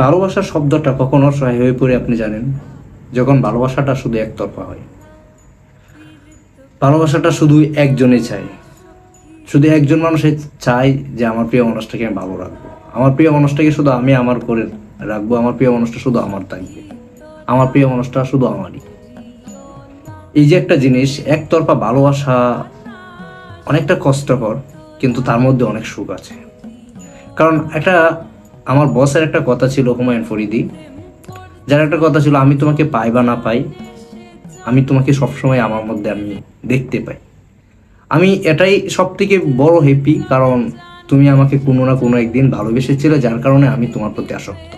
ভালোবাসা শব্দটা কখন অসহায় হয়ে পড়ে আপনি জানেন? যখন ভালোবাসাটা শুধু একতরফা হয়। ভালোবাসাটা শুধু একজনই চায়। শুধু একজন মানুষই চায় যে, আমার প্রিয় মানুষটাকে আমি ভালো রাখব। আমার প্রিয় মানুষটাকে শুধু আমি আমার করে রাখব। আমার প্রিয় মানুষটা শুধু আমার থাকবে। আমার প্রিয় মানুষটা শুধু আমারই। এই যে একটা জিনিস, একতরফা ভালোবাসা অনেকটা কষ্টকর, কিন্তু তার মধ্যে অনেক সুখ আছে। কারণ একটা আমার বসের একটা কথা ছিল হুমায়ুন ফরিদি। যার একটা কথা ছিল, আমি তোমাকে পাই বা না পাই, আমি তোমাকে সবসময় আমার মধ্যে আমি দেখতে পাই। আমি এটাই সব থেকে বড় হ্যাপি কারণ তুমি আমাকে কোনো না কোনো একদিন ভালোবেসেছিলে, যার কারণে আমি তোমার প্রতি আসক্ত।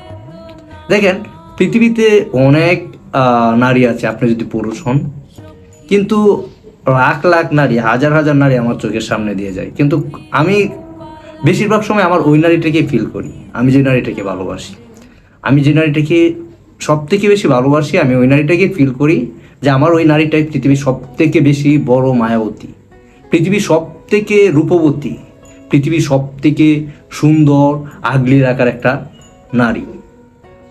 দেখেন, পৃথিবীতে অনেক নারী আছে, আপনি যদি পুরুষ হন, কিন্তু লাখ লাখ নারী, হাজার হাজার নারী আমার চোখের সামনে দিয়ে যায়। কিন্তু আমি বেশিরভাগ সময় আমার ওই নারীটাকে ফিল করি। আমি যে নারীটাকে ভালোবাসি। আমি যে নারীটাকে সব থেকে বেশি ভালোবাসি, আমি ওই নারীটাকে ফিল করি যে আমার ওই নারীটাই পৃথিবীর সব থেকে বেশি বড় মায়াবতী। পৃথিবীর সব থেকে রূপবতী। পৃথিবীর সব থেকে সুন্দর আগলি রাখার একটা নারী।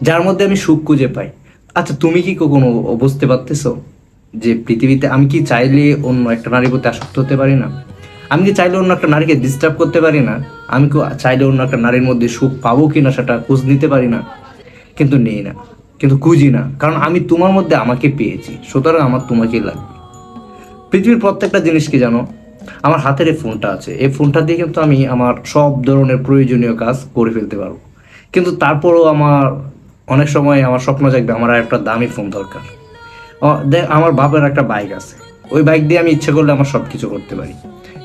যার মধ্যে আমি সুখ খুঁজে পাই। আচ্ছা তুমি কি কখনো বুঝতে পারতেছো যে পৃথিবীতে আমি কি চাইলে অন্য একটা নারীর প্রতি আসক্ত হতে পারি না? আমি কি চাইলে অন্য একটা নারীকে ডিস্টার্ব করতে পারি না? আমি কি চাইলে অন্য একটা নারীর মধ্যে সুখ পাবো কি না সেটা খোঁজ নিতে পারি না? কিন্তু নেই না, কিন্তু খুঁজি না, কারণ আমি তোমার মধ্যে আমাকে পেয়েছি, সুতরাং আমার তোমাকেই লাগবে। পৃথিবীর প্রত্যেকটা জিনিস কি জানো? আমার হাতের এই ফোনটা আছে, এই ফোনটা দিয়ে কিন্তু আমি আমার সব ধরনের প্রয়োজনীয় কাজ করে ফেলতে পারব। কিন্তু তারপরেও আমার অনেক সময় আমার স্বপ্ন জাগবে, আমার একটা দামি ফোন দরকার। আমার বাবার একটা বাইক আছে। ওই বাইক দিয়ে আমি ইচ্ছে করলে আমার সব কিছু করতে পারি।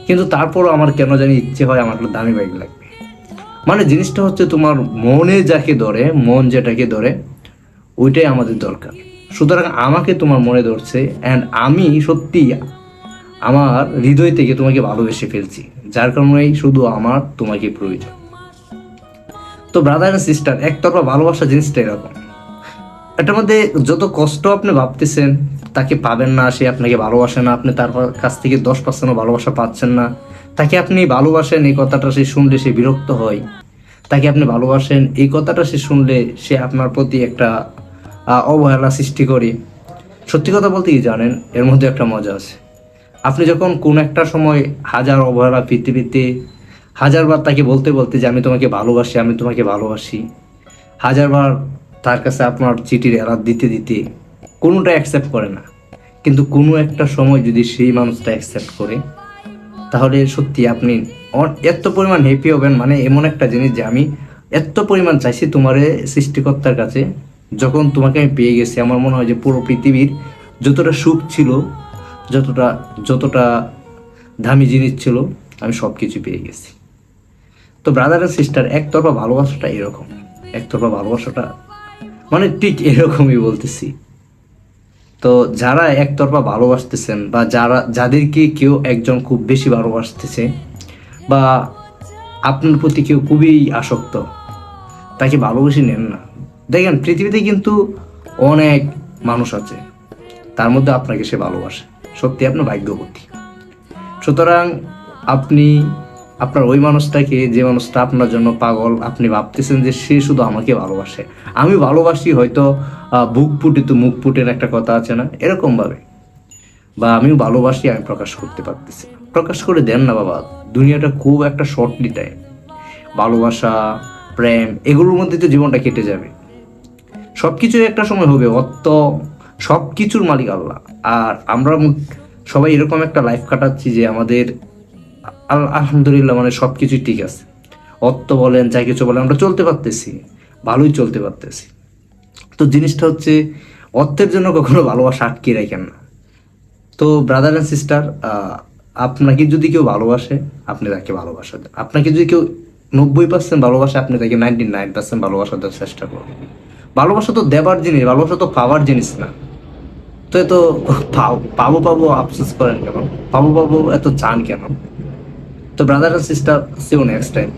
কিন্তু তারপরও আমার কেন জানি ইচ্ছে হয় আমার একটা দামি বাইক লাগবে। মানে জিনিসটা হচ্ছে তোমার মনে যাকে ধরে, মন যেটাকে ধরে, ওইটাই আমাদের দরকার। সুতরাং আমাকে তোমার মনে ধরছে অ্যান্ড আমি সত্যি আমার হৃদয় থেকে তোমাকে ভালোবেসে ফেলছি। যার কারণেই শুধু আমার তোমাকে প্রয়োজন। তো ব্রাদার অ্যান্ড সিস্টার একতরফা ভালোবাসা জিনিসটা এরকম। এটার মধ্যে যত কষ্ট আপনি ভাবতেছেন তাকে পাবেন না, সে আপনাকে ভালোবাসে না, আপনি তার কাছ থেকে দশ পার্সেন্টও ভালোবাসা পাচ্ছেন না। তাকে আপনি ভালোবাসেন, এই কথাটা সে শুনলে সে বিরক্ত হয়। তাকে আপনি ভালোবাসেন, এই কথাটা সে শুনলে সে আপনার প্রতি একটা অবহেলা সৃষ্টি করে। সত্যি কথা বলতে কি জানেন, এর মধ্যে একটা মজা আছে। আপনি যখন কোন একটা সময় হাজার অবহেলা পৃথিবীতে, হাজারবার তাকে বলতে বলতে যে, আমি তোমাকে ভালোবাসি, আমি তোমাকে ভালোবাসি। হাজারবার তার কাছে আপনার চিঠির এরাত দিতে দিতে কোনোটা অ্যাকসেপ্ট করে না। কিন্তু কোনো একটা সময় যদি সেই মানুষটা অ্যাকসেপ্ট করে, তাহলে সত্যি আপনি এত পরিমাণ হ্যাপি হবেন। মানে এমন একটা জিনিস যে আমি এত পরিমাণ চাইছি তোমারে সৃষ্টিকর্তার কাছে, যখন তোমাকে আমি পেয়ে গেছি। আমার মনে হয় যে পুরো পৃথিবীর যতটা সুখ ছিল, যতটা যতটা দামি জিনিস ছিল, আমি সব কিছু পেয়ে গেছি। তো ব্রাদার আর সিস্টার একতরফা ভালোবাসাটা এরকম। একতরফা ভালোবাসাটা মানে ঠিক এরকমই বলতেছি। তো যারা একতরফা ভালোবাসতেছেন বা যারা, যাদেরকে কেউ একজন খুব বেশি ভালোবাসতেছে বা আপনার প্রতি কেউ খুবই আসক্ত, তাকে ভালোবেসে নেন না। দেখেন, পৃথিবীতে কিন্তু অনেক মানুষ আছে, তার মধ্যে আপনাকে সে ভালোবাসে। সত্যি আপনার ভাগ্যবতী। সুতরাং আপনি আপনার ওই মানুষটাকে, যে মানুষটা আপনার জন্য পাগল, আপনি ভাবতেছেন যে সে শুধু আমাকে ভালোবাসে। আমি ভালোবাসি হয়তো বুক ফুটে তো মুখ ফুটের একটা কথা আছে না, এরকম ভাবে। বা আমিও ভালোবাসি, আমি প্রকাশ করতে পারতেছি। প্রকাশ করে দেন না বাবা, দুনিয়াটা খুব একটা শর্টলি টাইম ভালোবাসা, প্রেম, এগুলোর মধ্যে তো জীবনটা কেটে যাবে। সব কিছুই একটা সময় হবে, অর্থ সব কিছুর মালিক আল্লাহ। আর আমরা সবাই এরকম একটা লাইফ কাটাচ্ছি যে আমাদের আলহামদুলিল্লাহ মানে সব কিছুই ঠিক আছে। অর্থ বলেন, যা কিছু বলেন, আমরা চলতে পারতেছি। ভালোই চলতে পারতেছি। তো জিনিসটা হচ্ছে, অর্থের জন্য কখনো ভালোবাসা আটকে রাখেন না। তো ব্রাদার অ্যান্ড সিস্টার আপনাকে যদি কেউ ভালোবাসে, আপনি তাকে ভালোবাসা দেন। আপনাকে যদি কেউ নব্বই পার্সেন্ট ভালোবাসে, আপনি তাকে নাইনটি নাইন পার্সেন্ট ভালোবাসা দেওয়ার চেষ্টা করুন। ভালোবাসা তো দেবার জিনিস, ভালোবাসা তো পাওয়ার জিনিস না। তো এত পাবো পাবো, আফসোস করেন কেন? পাবো পাবো, এত চান কেন? তো brother R sister see you next time